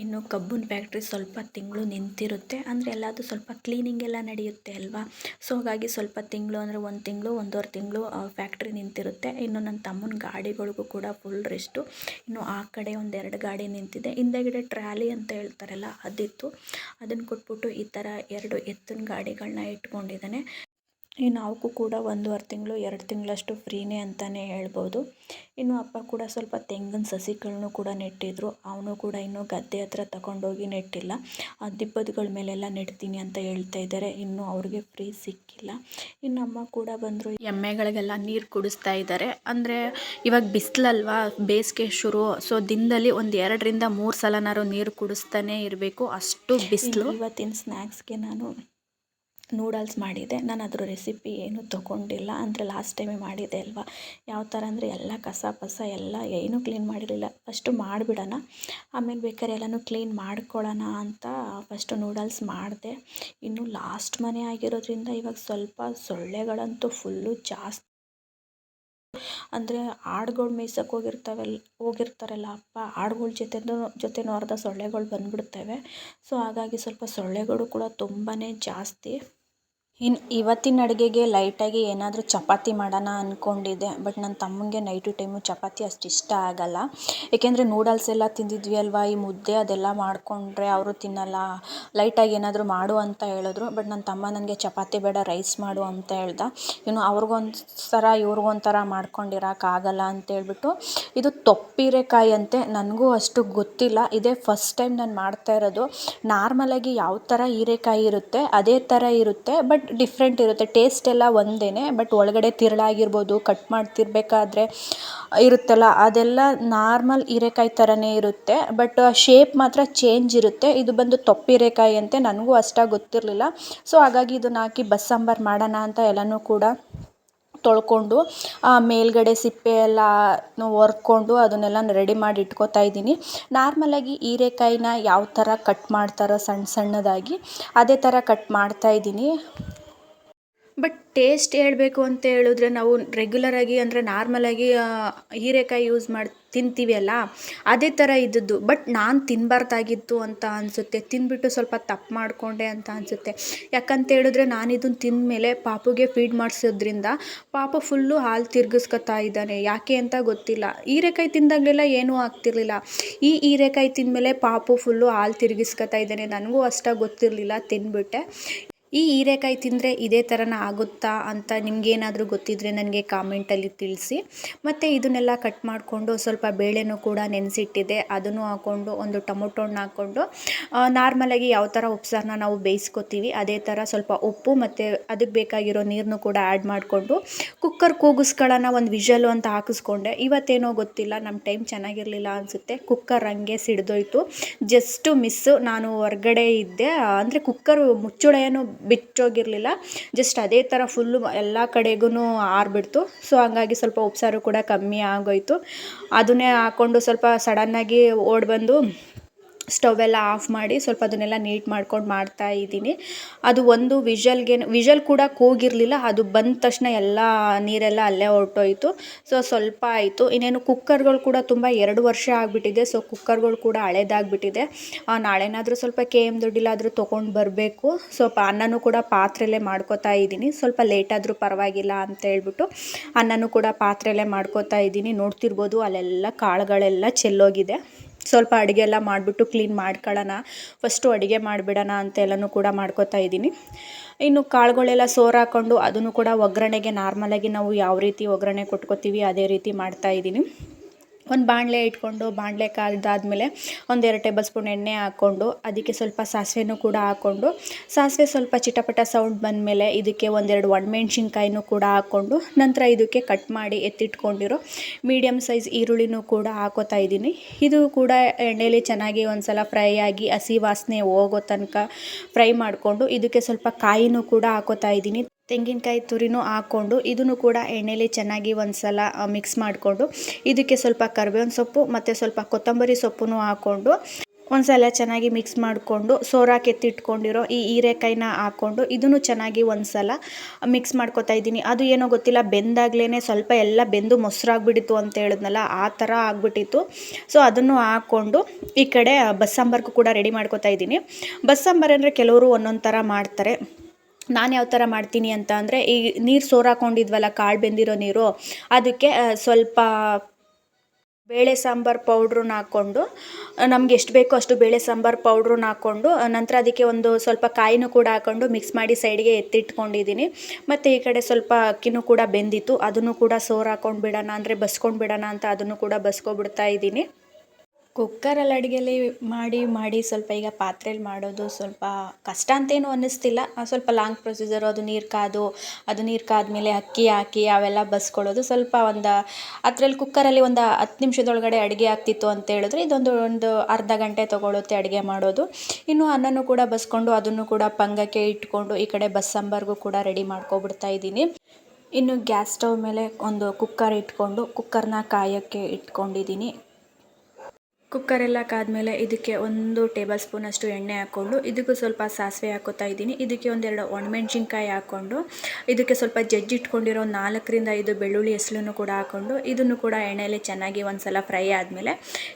ಇನ್ನು ಕಬ್ಬಿನ ಫ್ಯಾಕ್ಟ್ರಿ ಸ್ವಲ್ಪ ತಿಂಗಳು ನಿಂತಿರುತ್ತೆ. ಅಂದರೆ ಎಲ್ಲದು ಸ್ವಲ್ಪ ಕ್ಲೀನಿಂಗ್ ಎಲ್ಲ ನಡೆಯುತ್ತೆ ಅಲ್ವಾ? ಸೊ ಹಾಗಾಗಿ ಸ್ವಲ್ಪ ತಿಂಗಳು ಅಂದರೆ ಒಂದು ತಿಂಗಳು, ಒಂದೂವರೆ ತಿಂಗಳು ಫ್ಯಾಕ್ಟ್ರಿ ನಿಂತಿರುತ್ತೆ. ಇನ್ನು ನನ್ನ ತಮ್ಮನ ಗಾಡಿಗಳಿಗೂ ಕೂಡ ಫುಲ್ ರೆಸ್ಟು ಇನ್ನು ಆ ಕಡೆ ಒಂದೆರಡು ಗಾಡಿ ನಿಂತಿದೆ. ಹಿಂದೆಗಡೆ ಟ್ರಾಲಿ ಅಂತ ಹೇಳ್ತಾರಲ್ಲ, ಅದಿತ್ತು. ಅದನ್ನು ಕೊಟ್ಬಿಟ್ಟು ಈ ಥರ ಎರಡು ಎತ್ತಿನ ಗಾಡಿಗಳನ್ನ ಇಟ್ಕೊಂಡಿದ್ದಾನೆ. ಇನ್ನು ಅವಕ್ಕೂ ಕೂಡ ಒಂದೂವರೆ ತಿಂಗಳು ಎರಡು ತಿಂಗಳಷ್ಟು ಫ್ರೀನೇ ಅಂತಲೇ ಹೇಳ್ಬೋದು. ಇನ್ನು ಅಪ್ಪ ಕೂಡ ಸ್ವಲ್ಪ ತೆಂಗಿನ ಸಸಿಗಳನ್ನು ಕೂಡ ನೆಟ್ಟಿದ್ರು. ಅವನು ಕೂಡ ಇನ್ನೂ ಗದ್ದೆ ಹತ್ರ ತಗೊಂಡೋಗಿ ನೆಟ್ಟಿಲ್ಲ. ಆ ದಿಬ್ಬದ್ಗಳ ಮೇಲೆಲ್ಲ ನೆಡ್ತೀನಿ ಅಂತ ಹೇಳ್ತಾ ಇದ್ದಾರೆ. ಇನ್ನೂ ಅವ್ರಿಗೆ ಫ್ರೀ ಸಿಕ್ಕಿಲ್ಲ. ಇನ್ನು ಅಮ್ಮ ಕೂಡ ಬಂದರು. ಎಮ್ಮೆಗಳಿಗೆಲ್ಲ ನೀರು ಕುಡಿಸ್ತಾ ಇದ್ದಾರೆ. ಅಂದರೆ ಇವಾಗ ಬಿಸಿಲಲ್ವಾ? ಬೇಸಿಗೆ ಶುರು. ಸೊ ದಿನದಲ್ಲಿ ಒಂದು ಎರಡರಿಂದ ಮೂರು ಸಲನಾರು ನೀರು ಕುಡಿಸ್ತಾನೆ ಇರಬೇಕು. ಅಷ್ಟು ಬಿಸಿಲು. ಇವತ್ತಿನ ಸ್ನ್ಯಾಕ್ಸ್ಗೆ ನಾನು ನೂಡಲ್ಸ್ ಮಾಡಿದೆ. ನಾನು ಅದ್ರ ರೆಸಿಪಿ ಏನು ತೊಗೊಂಡಿಲ್ಲ. ಅಂದರೆ ಲಾಸ್ಟ್ ಟೈಮೇ ಮಾಡಿದೆ ಅಲ್ವಾ? ಯಾವ ಥರ ಅಂದರೆ ಎಲ್ಲ ಕಸ ಪಸ ಎಲ್ಲ ಏನೂ ಕ್ಲೀನ್ ಮಾಡಿರಲಿಲ್ಲ. ಫಸ್ಟು ಮಾಡಿಬಿಡೋಣ. ಆಮೇಲೆ ಬೇಕಾದ್ರೆ ಎಲ್ಲನೂ ಕ್ಲೀನ್ ಮಾಡ್ಕೊಳ್ಳೋಣ ಅಂತ ಫಸ್ಟು ನೂಡಲ್ಸ್ ಮಾಡಿದೆ. ಇನ್ನು ಲಾಸ್ಟ್ ಮನೆ ಆಗಿರೋದ್ರಿಂದ ಇವಾಗ ಸ್ವಲ್ಪ ಸೊಳ್ಳೆಗಳಂತೂ ಫುಲ್ಲು ಜಾಸ್ತಿ. ಅಂದರೆ ಆಡುಗಳು ಮೇಯ್ಸಕ್ಕೆ ಹೋಗಿರ್ತಾವಲ್ಲ ಹೋಗಿರ್ತಾರಲ್ಲ ಅಪ್ಪ, ಆಡುಗಳ ಜೊತೆನೂ ಜೊತೆನೂ ಅರ್ಧ ಸೊಳ್ಳೆಗಳು ಬಂದುಬಿಡ್ತವೆ. ಸೊ ಹಾಗಾಗಿ ಸ್ವಲ್ಪ ಸೊಳ್ಳೆಗಳು ಕೂಡ ತುಂಬಾ ಜಾಸ್ತಿ. ಇನ್ನು ಇವತ್ತಿನ ಅಡುಗೆಗೆ ಲೈಟಾಗಿ ಏನಾದರೂ ಚಪಾತಿ ಮಾಡೋಣ ಅಂದ್ಕೊಂಡಿದ್ದೆ ಬಟ್ ನನ್ನ ತಮ್ಮನಿಗೆ ನೈಟು ಟೈಮು ಚಪಾತಿ ಅಷ್ಟು ಇಷ್ಟ ಆಗೋಲ್ಲ. ಏಕೆಂದರೆ ನೂಡಲ್ಸ್ ಎಲ್ಲ ತಿಂದಿದ್ವಿ ಅಲ್ವಾ? ಈ ಮುದ್ದೆ ಅದೆಲ್ಲ ಮಾಡಿಕೊಂಡ್ರೆ ಅವರು ತಿನ್ನಲ್ಲ. ಲೈಟಾಗಿ ಏನಾದರೂ ಮಾಡು ಅಂತ ಹೇಳಿದ್ರು. ಬಟ್ ನನ್ನ ತಮ್ಮ ನನಗೆ ಚಪಾತಿ ಬೇಡ, ರೈಸ್ ಮಾಡು ಅಂತ ಹೇಳ್ದ. ಇನ್ನು ಅವ್ರಿಗೊಂಥರ ಇವ್ರಿಗೊಂಥರ ಮಾಡ್ಕೊಂಡಿರೋಕ್ಕಾಗಲ್ಲ ಅಂತೇಳ್ಬಿಟ್ಟು ಇದು ತೊಪ್ಪಿರೆಕಾಯಿ ಅಂತೆ ನನಗೂ ಅಷ್ಟು ಗೊತ್ತಿಲ್ಲ. ಇದೇ ಫಸ್ಟ್ ಟೈಮ್ ನಾನು ಮಾಡ್ತಾ ಇರೋದು. ನಾರ್ಮಲಾಗಿ ಯಾವ ಥರ ಹೀರೆಕಾಯಿ ಇರುತ್ತೆ, ಅದೇ ಥರ ಇರುತ್ತೆ. ಬಟ್ ಡಿಫ್ರೆಂಟ್ ಇರುತ್ತೆ. ಟೇಸ್ಟ್ ಎಲ್ಲ ಒಂದೇ ಬಟ್ ಒಳಗಡೆ ತಿರುಳಾಗಿರ್ಬೋದು ಕಟ್ ಮಾಡ್ತಿರ್ಬೇಕಾದ್ರೆ ಇರುತ್ತಲ್ಲ, ಅದೆಲ್ಲ ನಾರ್ಮಲ್ ಹೀರೆಕಾಯಿ ಥರನೇ ಇರುತ್ತೆ. ಬಟ್ ಶೇಪ್ ಮಾತ್ರ ಚೇಂಜ್ ಇರುತ್ತೆ. ಇದು ಬಂದು ತೊಪ್ಪಿರೆಕಾಯಿ ಅಂತೆ, ನನಗೂ ಅಷ್ಟಾಗಿ ಗೊತ್ತಿರಲಿಲ್ಲ. ಸೊ ಹಾಗಾಗಿ ಇದನ್ನು ಹಾಕಿ ಬಸ್ಸಾಂಬಾರು ಮಾಡೋಣ ಅಂತ ಎಲ್ಲನೂ ಕೂಡ ತೊಳ್ಕೊಂಡು ಮೇಲ್ಗಡೆ ಸಿಪ್ಪೆ ಎಲ್ಲ ಹೊರ್ಕೊಂಡು ಅದನ್ನೆಲ್ಲ ರೆಡಿ ಮಾಡಿ ಇಟ್ಕೋತಾ ಇದ್ದೀನಿ. ನಾರ್ಮಲಾಗಿ ಹೀರೆಕಾಯಿನ ಯಾವ ಥರ ಕಟ್ ಮಾಡ್ತಾರೋ ಸಣ್ಣ ಸಣ್ಣದಾಗಿ, ಅದೇ ಥರ ಕಟ್ ಮಾಡ್ತಾ ಇದ್ದೀನಿ. ಬಟ್ ಟೇಸ್ಟ್ ಹೇಳಬೇಕು ಅಂತ ಹೇಳಿದ್ರೆ ನಾವು ರೆಗ್ಯುಲರಾಗಿ ಅಂದರೆ ನಾರ್ಮಲಾಗಿ ಹೀರೆಕಾಯಿ ಯೂಸ್ ಮಾಡಿ, ತಿಂತೀವಿ ಅಲ್ಲ? ಅದೇ ಥರ ಇದ್ದದ್ದು. ಬಟ್ ನಾನು ತಿನ್ನಬಾರ್ದಾಗಿತ್ತು ಅಂತ ಅನಿಸುತ್ತೆ. ತಿಂದ್ಬಿಟ್ಟು ಸ್ವಲ್ಪ ತಪ್ಪು ಮಾಡಿಕೊಂಡೆ ಅಂತ ಅನಿಸುತ್ತೆ. ಯಾಕಂತ ಹೇಳಿದ್ರೆ ನಾನು ಇದನ್ನು ತಿಂದಮೇಲೆ ಪಾಪುಗೆ ಫೀಡ್ ಮಾಡಿಸೋದ್ರಿಂದ ಪಾಪು ಫುಲ್ಲು ಹಾಲು ತಿರ್ಗಿಸ್ಕೊತಾ ಇದ್ದಾನೆ. ಯಾಕೆ ಅಂತ ಗೊತ್ತಿಲ್ಲ. ಹೀರೆಕಾಯಿ ತಿಂದಾಗಲೆಲ್ಲ ಏನೂ ಆಗ್ತಿರ್ಲಿಲ್ಲ. ಈ ಹೀರೆಕಾಯಿ ತಿಂದಮೇಲೆ ಪಾಪು ಫುಲ್ಲು ಹಾಲು ತಿರುಗಿಸ್ಕೊತಾ ಇದ್ದಾನೆ. ನನಗೂ ಅಷ್ಟಾಗಿ ಗೊತ್ತಿರಲಿಲ್ಲ ತಿಂದ್ಬಿಟ್ಟೆ ಈ ಹೀರೆಕಾಯಿ ತಿಂದರೆ ಇದೇ ಥರನ ಆಗುತ್ತಾ ಅಂತ ನಿಮಗೇನಾದರೂ ಗೊತ್ತಿದ್ದರೆ ನನಗೆ ಕಾಮೆಂಟಲ್ಲಿ ತಿಳಿಸಿ. ಮತ್ತು ಇದನ್ನೆಲ್ಲ ಕಟ್ ಮಾಡಿಕೊಂಡು ಸ್ವಲ್ಪ ಬೇಳೆನೂ ಕೂಡ ನೆನೆಸಿಟ್ಟಿದೆ. ಅದನ್ನು ಹಾಕ್ಕೊಂಡು ಒಂದು ಟೊಮೊಟೊ ಹಣ್ಣು ಹಾಕ್ಕೊಂಡು ನಾರ್ಮಲಾಗಿ ಯಾವ ಥರ ಉಪ್ಸಾರನ್ನ ನಾವು ಬೇಯಿಸ್ಕೊತೀವಿ, ಅದೇ ಥರ ಸ್ವಲ್ಪ ಉಪ್ಪು ಮತ್ತು ಅದಕ್ಕೆ ಬೇಕಾಗಿರೋ ನೀರನ್ನು ಕೂಡ ಆ್ಯಡ್ ಮಾಡಿಕೊಂಡು ಕುಕ್ಕರ್ ಕೂಗಿಸ್ಗಳನ್ನು ಒಂದು ವಿಷಲು ಅಂತ ಹಾಕಿಸ್ಕೊಂಡೆ. ಇವತ್ತೇನೋ ಗೊತ್ತಿಲ್ಲ ನಮ್ಮ ಟೈಮ್ ಚೆನ್ನಾಗಿರಲಿಲ್ಲ ಅನಿಸುತ್ತೆ. ಕುಕ್ಕರ್ ಹಂಗೆ ಸಿಡ್ದೋಯ್ತು. ಜಸ್ಟು ಮಿಸ್ಸು ನಾನು ಹೊರ್ಗಡೆ ಇದ್ದೆ. ಅಂದರೆ ಕುಕ್ಕರ್ ಮುಚ್ಚುಳೆಯನ್ನು ಬಿಚ್ಚೋಗಿರಲಿಲ್ಲ ಜಸ್ಟ್ ಅದೇ ಥರ ಫುಲ್ಲು ಎಲ್ಲ ಕಡೆಗೂ ಆರಿಬಿಡ್ತು. ಸೊ ಹಂಗಾಗಿ ಸ್ವಲ್ಪ ಉಪ್ಸಾರು ಕೂಡ ಕಮ್ಮಿ ಆಗೋಯಿತು. ಅದನ್ನೇ ಹಾಕ್ಕೊಂಡು ಸ್ವಲ್ಪ ಸಡನ್ನಾಗಿ ಓಡಿ ಬಂದು ಸ್ಟವೆಲ್ಲ ಆಫ್ ಮಾಡಿ ಸ್ವಲ್ಪ ಅದನ್ನೆಲ್ಲ ನೀಟ್ ಮಾಡ್ಕೊಂಡು ಮಾಡ್ತಾ ಇದ್ದೀನಿ. ಅದು ಒಂದು ವಿಷಲ್ಗೆ ವಿಷಲ್ ಕೂಡ ಕೂಗಿರಲಿಲ್ಲ, ಅದು ಬಂದ ತಕ್ಷಣ ಎಲ್ಲ ನೀರೆಲ್ಲ ಅಲ್ಲೇ ಹೊರ್ಟೋಯ್ತು. ಸೊ ಸ್ವಲ್ಪ ಆಯಿತು. ಇನ್ನೇನು ಕುಕ್ಕರ್ಗಳು ಕೂಡ ತುಂಬ ಎರಡು ವರ್ಷ ಆಗಿಬಿಟ್ಟಿದೆ ಸೊ ಕುಕ್ಕರ್ಗಳು ಕೂಡ ಹಳೇದಾಗ್ಬಿಟ್ಟಿದೆ. ನಾಳೆನಾದರೂ ಸ್ವಲ್ಪ ಕೆ ಎಂ ದುಡ್ಡಿಲ್ಲಾದರೂ ತೊಗೊಂಡು ಬರಬೇಕು. ಸ್ವಲ್ಪ ಅನ್ನನೂ ಕೂಡ ಪಾತ್ರೆಯಲ್ಲೇ ಮಾಡ್ಕೋತಾ ಇದ್ದೀನಿ. ಸ್ವಲ್ಪ ಲೇಟಾದರೂ ಪರವಾಗಿಲ್ಲ ಅಂತ ಹೇಳ್ಬಿಟ್ಟು ಅನ್ನನೂ ಕೂಡ ಪಾತ್ರೆಯಲ್ಲೇ ಮಾಡ್ಕೋತಾ ಇದ್ದೀನಿ. ನೋಡ್ತಿರ್ಬೋದು ಅಲ್ಲೆಲ್ಲ ಕಾಳುಗಳೆಲ್ಲ ಚೆಲ್ಲೋಗಿದೆ. ಸ್ವಲ್ಪ ಅಡುಗೆ ಎಲ್ಲ ಮಾಡಿಬಿಟ್ಟು ಕ್ಲೀನ್ ಮಾಡ್ಕೊಳ್ಳೋಣ. ಫಸ್ಟು ಅಡುಗೆ ಮಾಡಿಬಿಡೋಣ ಅಂತೆಲ್ಲನೂ ಕೂಡ ಮಾಡ್ಕೋತಾ ಇದ್ದೀನಿ. ಇನ್ನು ಕಾಳುಗಳೆಲ್ಲ ಸೋರು ಹಾಕ್ಕೊಂಡು ಅದನ್ನು ಕೂಡ ಒಗ್ಗರಣೆಗೆ ನಾರ್ಮಲಾಗಿ ನಾವು ಯಾವ ರೀತಿ ಒಗ್ಗರಣೆ ಕೊಟ್ಕೋತೀವಿ ಅದೇ ರೀತಿ ಮಾಡ್ತಾಯಿದ್ದೀನಿ ಒಂದು ಬಾಣಲೆ ಇಟ್ಕೊಂಡು, ಬಾಣಲೆ ಕಾದಾದ್ಮೇಲೆ ಒಂದೆರಡು ಟೇಬಲ್ ಸ್ಪೂನ್ ಎಣ್ಣೆ ಹಾಕ್ಕೊಂಡು, ಅದಕ್ಕೆ ಸ್ವಲ್ಪ ಸಾಸಿವೆನೂ ಕೂಡ ಹಾಕ್ಕೊಂಡು, ಸಾಸಿವೆ ಸ್ವಲ್ಪ ಚಿಟಪಟ ಸೌಂಡ್ ಬಂದಮೇಲೆ ಇದಕ್ಕೆ ಒಂದೆರಡು ಒಣಮೆಣ್ಸಿನ್ಕಾಯಿನೂ ಕೂಡ ಹಾಕ್ಕೊಂಡು, ನಂತರ ಇದಕ್ಕೆ ಕಟ್ ಮಾಡಿ ಎತ್ತಿಟ್ಕೊಂಡಿರೋ ಮೀಡಿಯಮ್ ಸೈಜ್ ಈರುಳ್ಳಿನೂ ಕೂಡ ಹಾಕೋತಾ ಇದ್ದೀನಿ. ಇದು ಕೂಡ ಎಣ್ಣೆಯಲ್ಲಿ ಚೆನ್ನಾಗಿ ಒಂದು ಸಲ ಫ್ರೈ ಆಗಿ ಹಸಿ ವಾಸನೆ ಹೋಗೋ ತನಕ ಫ್ರೈ ಮಾಡಿಕೊಂಡು, ಇದಕ್ಕೆ ಸ್ವಲ್ಪ ಕಾಯಿನೂ ಕೂಡ ಹಾಕೋತಾ ಇದ್ದೀನಿ. ತೆಂಗಿನಕಾಯಿ ತುರಿನೂ ಹಾಕ್ಕೊಂಡು ಇದನ್ನು ಕೂಡ ಎಣ್ಣೆಲಿ ಚೆನ್ನಾಗಿ ಒಂದು ಸಲ ಮಿಕ್ಸ್ ಮಾಡಿಕೊಂಡು ಇದಕ್ಕೆ ಸ್ವಲ್ಪ ಕರ್ಬೇವಿನ ಸೊಪ್ಪು ಮತ್ತು ಸ್ವಲ್ಪ ಕೊತ್ತಂಬರಿ ಸೊಪ್ಪು ಹಾಕ್ಕೊಂಡು ಒಂದು ಸಲ ಚೆನ್ನಾಗಿ ಮಿಕ್ಸ್ ಮಾಡಿಕೊಂಡು ಸೋರಾ ಕೆತ್ತಿಟ್ಕೊಂಡಿರೋ ಈ ಹೀರೆಕಾಯಿನ ಹಾಕ್ಕೊಂಡು ಇದನ್ನು ಚೆನ್ನಾಗಿ ಒಂದು ಸಲ ಮಿಕ್ಸ್ ಮಾಡ್ಕೊತಾ ಇದ್ದೀನಿ. ಅದು ಏನೋ ಗೊತ್ತಿಲ್ಲ ಬೆಂದಾಗ್ಲೇ ಸ್ವಲ್ಪ ಎಲ್ಲ ಬೆಂದು ಮೊಸರಾಗ್ಬಿಟ್ಟಿತ್ತು ಅಂತ ಹೇಳಿದ್ನಲ್ಲ, ಆ ಥರ ಆಗ್ಬಿಟ್ಟಿತ್ತು. ಸೊ ಅದನ್ನು ಹಾಕ್ಕೊಂಡು ಈ ಕಡೆ ಬಸ್ಸಾಂಬಾರ್ಗೂ ಕೂಡ ರೆಡಿ ಮಾಡ್ಕೊತಾ ಇದ್ದೀನಿ. ಬಸ್ಸಾಂಬಾರು ಅಂದರೆ ಕೆಲವರು ಒಂದೊಂದು ಥರ ಮಾಡ್ತಾರೆ. ನಾನು ಯಾವ ಥರ ಮಾಡ್ತೀನಿ ಅಂತ ಅಂದರೆ, ಈ ನೀರು ಸೋರಾಕೊಂಡಿದ್ವಲ್ಲ, ಕಾಳು ಬೆಂದಿರೋ ನೀರು, ಅದಕ್ಕೆ ಸ್ವಲ್ಪ ಬೇಳೆ ಸಾಂಬಾರು ಪೌಡ್ರನ್ನ ಹಾಕ್ಕೊಂಡು ನಮ್ಗೆ ಎಷ್ಟು ಬೇಕೋ ಅಷ್ಟು ಬೇಳೆ ಸಾಂಬಾರು ಪೌಡ್ರನ್ನ ಹಾಕ್ಕೊಂಡು ನಂತರ ಅದಕ್ಕೆ ಒಂದು ಸ್ವಲ್ಪ ಕಾಯಿನೂ ಕೂಡ ಹಾಕ್ಕೊಂಡು ಮಿಕ್ಸ್ ಮಾಡಿ ಸೈಡ್ಗೆ ಎತ್ತಿಟ್ಕೊಂಡಿದ್ದೀನಿ ಮತ್ತು ಈ ಕಡೆ ಸ್ವಲ್ಪ ಅಕ್ಕಿನೂ ಕೂಡ ಬೆಂದಿತ್ತು, ಅದನ್ನು ಕೂಡ ಸೋರು ಹಾಕ್ಕೊಂಡು ಬಿಡೋಣ ಅಂದರೆ, ಬಸ್ಕೊಂಡು ಬಿಡೋಣ ಅಂತ ಅದನ್ನು ಕೂಡ ಬಸ್ಕೊಬಿಡ್ತಾ ಇದ್ದೀನಿ ಕುಕ್ಕರಲ್ಲಿ ಅಡುಗೆಲಿ ಮಾಡಿ ಮಾಡಿ ಸ್ವಲ್ಪ ಈಗ ಪಾತ್ರೆಲಿ ಮಾಡೋದು ಸ್ವಲ್ಪ ಕಷ್ಟ ಅಂತೇನು ಅನ್ನಿಸ್ತಿಲ್ಲ. ಸ್ವಲ್ಪ ಲಾಂಗ್ ಪ್ರೊಸೀಜರು, ಅದು ನೀರು ಕಾದು, ಅದು ನೀರು ಕಾದ್ಮೇಲೆ ಅಕ್ಕಿ ಹಾಕಿ ಅವೆಲ್ಲ ಬಸ್ಕೊಳ್ಳೋದು ಸ್ವಲ್ಪ ಒಂದು ಅದರಲ್ಲಿ ಕುಕ್ಕರಲ್ಲಿ ಒಂದು ಹತ್ತು ನಿಮಿಷದೊಳಗಡೆ ಅಡುಗೆ ಆಗ್ತಿತ್ತು ಅಂತ ಹೇಳಿದ್ರೆ ಇದೊಂದು ಒಂದು ಅರ್ಧ ಗಂಟೆ ತೊಗೊಳುತ್ತೆ ಅಡುಗೆ ಮಾಡೋದು. ಇನ್ನು ಅನ್ನನೂ ಕೂಡ ಬಸ್ಕೊಂಡು ಅದನ್ನು ಕೂಡ ಪಂಗಕ್ಕೆ ಇಟ್ಕೊಂಡು ಈ ಕಡೆ ಬಸ್ಸಾಂಬಾರ್ಗೂ ಕೂಡ ರೆಡಿ ಮಾಡ್ಕೊಬಿಡ್ತಾ ಇದ್ದೀನಿ. ಇನ್ನು ಗ್ಯಾಸ್ ಸ್ಟವ್ ಮೇಲೆ ಒಂದು ಕುಕ್ಕರ್ ಇಟ್ಕೊಂಡು ಕುಕ್ಕರ್ನ ಕಾಯೋಕ್ಕೆ ಇಟ್ಕೊಂಡಿದ್ದೀನಿ. ಕುಕ್ಕರ್ ಎಲ್ಲ ಕಾದ್ಮೇಲೆ ಇದಕ್ಕೆ ಒಂದು ಟೇಬಲ್ ಸ್ಪೂನಷ್ಟು ಎಣ್ಣೆ ಹಾಕ್ಕೊಂಡು, ಇದಕ್ಕೂ ಸ್ವಲ್ಪ ಸಾಸಿವೆ ಹಾಕೋತಾ ಇದ್ದೀನಿ. ಇದಕ್ಕೆ ಒಂದೆರಡು ಒಣಮೆಣ್ಸಿನ್ಕಾಯಿ ಹಾಕ್ಕೊಂಡು, ಇದಕ್ಕೆ ಸ್ವಲ್ಪ ಜಜ್ಜಿಟ್ಕೊಂಡಿರೋ ನಾಲ್ಕರಿಂದ ಐದು ಬೆಳ್ಳುಳ್ಳಿ ಹೆಸಲನ್ನು ಕೂಡ ಹಾಕ್ಕೊಂಡು, ಇದನ್ನು ಕೂಡ ಎಣ್ಣೆಯಲ್ಲಿ ಚೆನ್ನಾಗಿ ಒಂದು ಸಲ ಫ್ರೈ ಆದಮೇಲೆ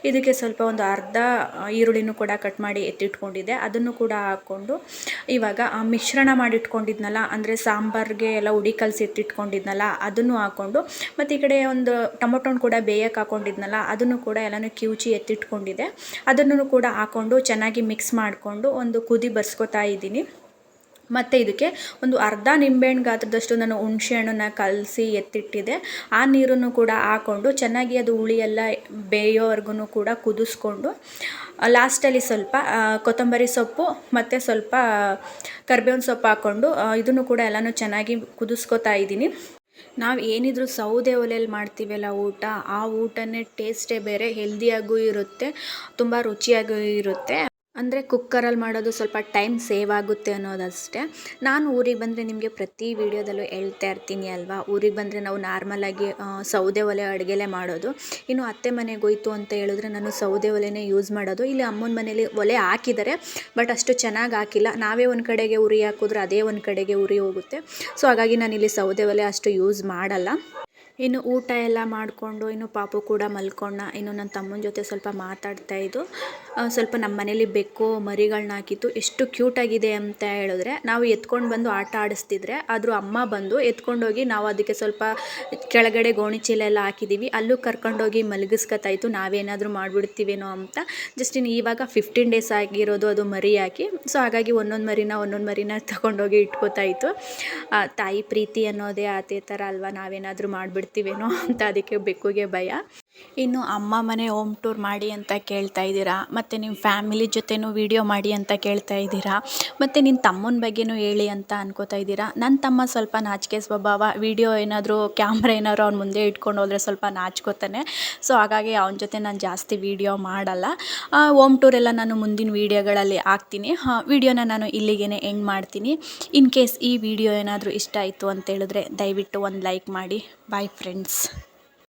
ಇದಕ್ಕೆ ಸ್ವಲ್ಪ ಒಂದು ಅರ್ಧ ಈರುಳ್ಳಿನೂ ಕೂಡ ಕಟ್ ಮಾಡಿ ಎತ್ತಿಟ್ಕೊಂಡಿದ್ದೆ. ಅದನ್ನು ಕೂಡ ಹಾಕ್ಕೊಂಡು, ಇವಾಗ ಆ ಮಿಶ್ರಣ ಮಾಡಿಟ್ಕೊಂಡಿದ್ನಲ್ಲ, ಅಂದರೆ ಸಾಂಬಾರಿಗೆ ಎಲ್ಲ ಉಡಿ ಕಲಸಿ ಎತ್ತಿಟ್ಕೊಂಡಿದ್ನಲ್ಲ, ಅದನ್ನು ಹಾಕ್ಕೊಂಡು, ಮತ್ತು ಈ ಕಡೆ ಒಂದು ಟೊಮೊಟೊನ ಕೂಡ ಬೇಯಕ್ಕೆ ಹಾಕ್ಕೊಂಡಿದ್ನಲ್ಲ ಅದನ್ನು ಕೂಡ ಎಲ್ಲನೂ ಕಿವುಚಿ ಎತ್ತಿಟ್ಟು ಇಟ್ಕೊಂಡಿದ್ದೆ. ಅದನ್ನು ಕೂಡ ಹಾಕ್ಕೊಂಡು ಚೆನ್ನಾಗಿ ಮಿಕ್ಸ್ ಮಾಡಿಕೊಂಡು ಒಂದು ಕುದಿ ಬರ್ಸ್ಕೊತಾ ಇದ್ದೀನಿ. ಮತ್ತು ಇದಕ್ಕೆ ಒಂದು ಅರ್ಧ ನಿಂಬೆಹಣ್ಣು ಗಾತ್ರದಷ್ಟು ನಾನು ಹುಣಸೆ ಹಣ್ಣನ್ನು ಕಲಸಿ ಎತ್ತಿಟ್ಟಿದೆ ಆ ನೀರನ್ನು ಕೂಡ ಹಾಕ್ಕೊಂಡು ಚೆನ್ನಾಗಿ ಅದು ಹುಳಿ ಎಲ್ಲ ಬೇಯೋವರೆಗೂ ಕೂಡ ಕುದಿಸ್ಕೊಂಡು ಲಾಸ್ಟಲ್ಲಿ ಸ್ವಲ್ಪ ಕೊತ್ತಂಬರಿ ಸೊಪ್ಪು ಮತ್ತು ಸ್ವಲ್ಪ ಕರ್ಬೇವಿನ ಸೊಪ್ಪು ಹಾಕ್ಕೊಂಡು ಇದನ್ನು ಕೂಡ ಎಲ್ಲನೂ ಚೆನ್ನಾಗಿ ಕುದಿಸ್ಕೊತಾ ಇದ್ದೀನಿ. ನಾವು ಏನಿದ್ರು ಸೌದೆ ಒಲೆಯಲ್ಲಿ ಮಾಡ್ತೀವಲ್ಲ ಊಟ, ಆ ಊಟನೇ ಟೇಸ್ಟೇ ಬೇರೆ ಹೆಲ್ದಿಯಾಗೂ ಇರುತ್ತೆ, ತುಂಬ ರುಚಿಯಾಗೂ ಇರುತ್ತೆ. ಅಂದರೆ ಕುಕ್ಕರಲ್ಲಿ ಮಾಡೋದು ಸ್ವಲ್ಪ ಟೈಮ್ ಸೇವ್ ಆಗುತ್ತೆ ಅನ್ನೋದಷ್ಟೇ. ನಾನು ಊರಿಗೆ ಬಂದರೆ ನಿಮಗೆ ಪ್ರತಿ ವೀಡಿಯೋದಲ್ಲೂ ಹೇಳ್ತಾ ಇರ್ತೀನಿ ಅಲ್ವಾ? ಊರಿಗೆ ಬಂದರೆ ನಾವು ನಾರ್ಮಲಾಗಿ ಸೌದೆ ಒಲೆ ಅಡುಗೆಲೆ ಮಾಡೋದು. ಇನ್ನು ಅತ್ತೆ ಮನೆಗೆ ಹೋಯ್ತು ಅಂತ ಹೇಳಿದ್ರೆ ನಾನು ಸೌದೆ ಒಲೆನೇ ಯೂಸ್ ಮಾಡೋದು. ಇಲ್ಲಿ ಅಮ್ಮನ ಮನೇಲಿ ಒಲೆ ಹಾಕಿದ್ದಾರೆ ಬಟ್ ಅಷ್ಟು ಚೆನ್ನಾಗಿ ಹಾಕಿಲ್ಲ. ನಾವೇ ಒಂದು ಕಡೆಗೆ ಉರಿ ಹಾಕಿದ್ರೆ ಅದೇ ಒಂದು ಕಡೆಗೆ ಉರಿ ಹೋಗುತ್ತೆ. ಸೊ ಹಾಗಾಗಿ ನಾನು ಇಲ್ಲಿ ಸೌದೆ ಒಲೆ ಅಷ್ಟು ಯೂಸ್ ಮಾಡಲ್ಲ. ಇನ್ನು ಊಟ ಎಲ್ಲ ಮಾಡಿಕೊಂಡು, ಇನ್ನು ಪಾಪು ಕೂಡ ಮಲ್ಕೊಂಡ, ಇನ್ನು ನನ್ನ ತಮ್ಮನ ಜೊತೆ ಸ್ವಲ್ಪ ಮಾತಾಡ್ತಾ ಇದ್ದು ಸ್ವಲ್ಪ ನಮ್ಮ ಮನೇಲಿ ಬೆಕ್ಕು ಮರಿಗಳನ್ನ ಹಾಕಿತ್ತು ಎಷ್ಟು ಕ್ಯೂಟಾಗಿದೆ ಅಂತ ಹೇಳಿದ್ರೆ, ನಾವು ಎತ್ಕೊಂಡು ಬಂದು ಆಟ ಆಡಿಸ್ತಿದ್ರೆ, ಆದರೂ ಅಮ್ಮ ಬಂದು ಎತ್ಕೊಂಡೋಗಿ ನಾವು ಅದಕ್ಕೆ ಸ್ವಲ್ಪ ಕೆಳಗಡೆ ಗೋಣಿ ಚೀಲ ಎಲ್ಲ ಹಾಕಿದ್ದೀವಿ ಅಲ್ಲೂ ಕರ್ಕೊಂಡೋಗಿ ಮಲಗಿಸ್ಕೊತಾಯಿತ್ತು ನಾವೇನಾದರೂ ಮಾಡಿಬಿಡ್ತೀವೇನೋ ಅಂತ. ಜಸ್ಟ್ ಇನ್ನು ಇವಾಗ ಫಿಫ್ಟೀನ್ ಡೇಸ್ ಆಗಿರೋದು ಅದು ಮರಿ ಹಾಕಿ ಸೊ ಹಾಗಾಗಿ ಒಂದೊಂದು ಮರಿನ ಒಂದೊಂದು ಮರಿನ ತಗೊಂಡೋಗಿ ಇಟ್ಕೋತಾಯಿತ್ತು ತಾಯಿ ಪ್ರೀತಿ ಅನ್ನೋದೇ ಅದೇ ಥರ ಅಲ್ವಾ, ನಾವೇನಾದರೂ ಮಾಡಿಬಿಡ್ತೀವಿ. ಬಿಡ್ತೀವೇನೋ ಅಂತ ಅದಕ್ಕೆ ಬೆಕ್ಕುಗೆ ಭಯ. ಇನ್ನು ಅಮ್ಮ ಮನೆ ಹೋಮ್ ಟೂರ್ ಮಾಡಿ ಅಂತ ಕೇಳ್ತಾ ಇದ್ದೀರಾ? ಮತ್ತು ನಿಮ್ಮ ಫ್ಯಾಮಿಲಿ ಜೊತೆನೂ ವೀಡಿಯೋ ಮಾಡಿ ಅಂತ ಕೇಳ್ತಾ ಇದ್ದೀರಾ? ಮತ್ತು ನಿನ್ನ ತಮ್ಮನ ಬಗ್ಗೆನೂ ಹೇಳಿ ಅಂತ ಅನ್ಕೋತಾ ಇದ್ದೀರಾ? ನನ್ನ ತಮ್ಮ ಸ್ವಲ್ಪ ನಾಚಿಕೆ ಸ್ವಭಾವ ವೀಡಿಯೋ ಏನಾದರೂ ಕ್ಯಾಮ್ರಾ ಏನಾದರೂ ಅವ್ನ ಮುಂದೆ ಇಟ್ಕೊಂಡು ಹೋದರೆ ಸ್ವಲ್ಪ ನಾಚ್ಕೋತಾನೆ. ಸೊ ಹಾಗಾಗಿ ಅವನ ಜೊತೆ ನಾನು ಜಾಸ್ತಿ ವೀಡಿಯೋ ಮಾಡಲ್ಲ. ಓಮ್ ಟೂರ್ ಎಲ್ಲ ನಾನು ಮುಂದಿನ ವೀಡಿಯೋಗಳಲ್ಲಿ ಹಾಕ್ತೀನಿ. ವೀಡಿಯೋನ ನಾನು ಇಲ್ಲಿಗೆ ಎಂಡ್ ಮಾಡ್ತೀನಿ. ಇನ್ ಕೇಸ್ ಈ ವಿಡಿಯೋ ಏನಾದರೂ ಇಷ್ಟ ಆಯಿತು ಅಂತ ಹೇಳಿದ್ರೆ ದಯವಿಟ್ಟು ಒಂದು ಲೈಕ್ ಮಾಡಿ. Bye friends